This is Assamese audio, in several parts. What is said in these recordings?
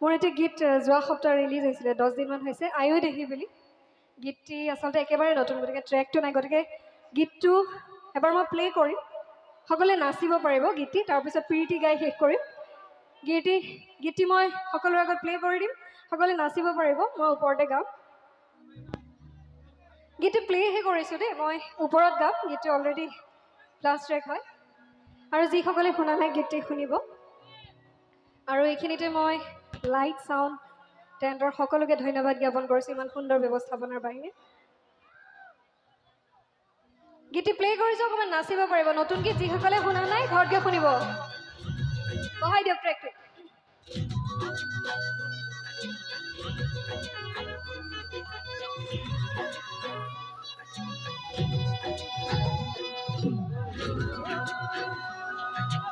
মোৰ এটা গীত যোৱা সপ্তাহ ৰিলিজ হৈছিলে দহ দিনমান হৈছে আয়ো দেহি বুলি। গীতটি আচলতে একেবাৰে নতুন গতিকে ট্ৰেকটো নাই গতিকে গীতটো এবাৰ মই প্লে' কৰিম। সকলোৱে নাচিব পাৰিব গীতটি তাৰপিছত প্ৰীতি গাই শেষ কৰিম। গীতটি গীতটি মই সকলোৰে আগত প্লে' কৰি দিম সকলোৱে নাচিব পাৰিব মই ওপৰতে গাম। গীতটি প্লে'হে কৰিছোঁ দেই মই ওপৰত গাম গীতটি অলৰেডি প্লাছ ট্ৰেক হয়। আৰু যিসকলে শুনা নাই গীতটি শুনিব। আৰু এইখিনিতে মই লাইট চাউণ্ড টেণ্টৰ সকলোকে ধন্যবাদ জ্ঞাপন কৰিছোঁ। ইমান সুন্দৰ ব্যৱস্থাপনাৰ বাহিৰে। গীতটি প্লে' কৰিছোঁ অকণমান নাচিব পাৰিব। নতুন গীত যিসকলে শুনা নাই ঘৰত গৈ শুনিব। বহাই দিয়ক ট্ৰেকটো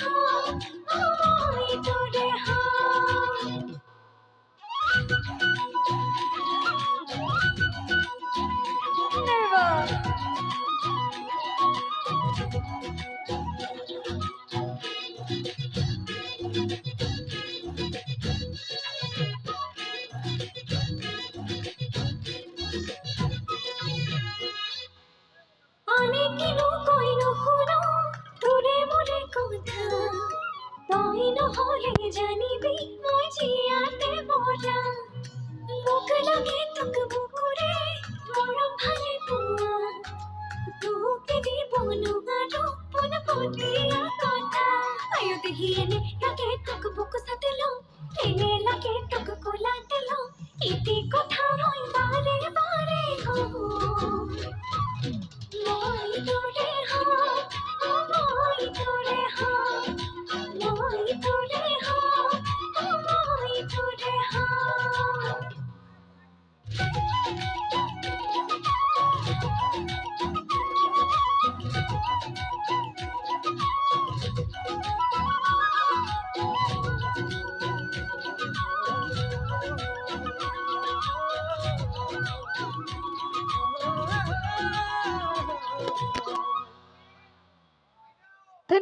Oh, oh, ಹಿಯನೆ ಯಾಕೆ ತಕ್ಕ ಬುಕ್ಕು ಸತಿಲು ಏನೇ ಲಗೆ ತಕ್ಕ ಕೋಲಾತಲು ಇತಿ ಕೊಠಾ ಮೊಯ್ ಬಾರೆ ಬಾರೆ ಹೋ ಮೊಯ್ ತೋಡೆ ಹಾ ಮೊಯ್ ತೋಡೆ ಹಾ Thank you.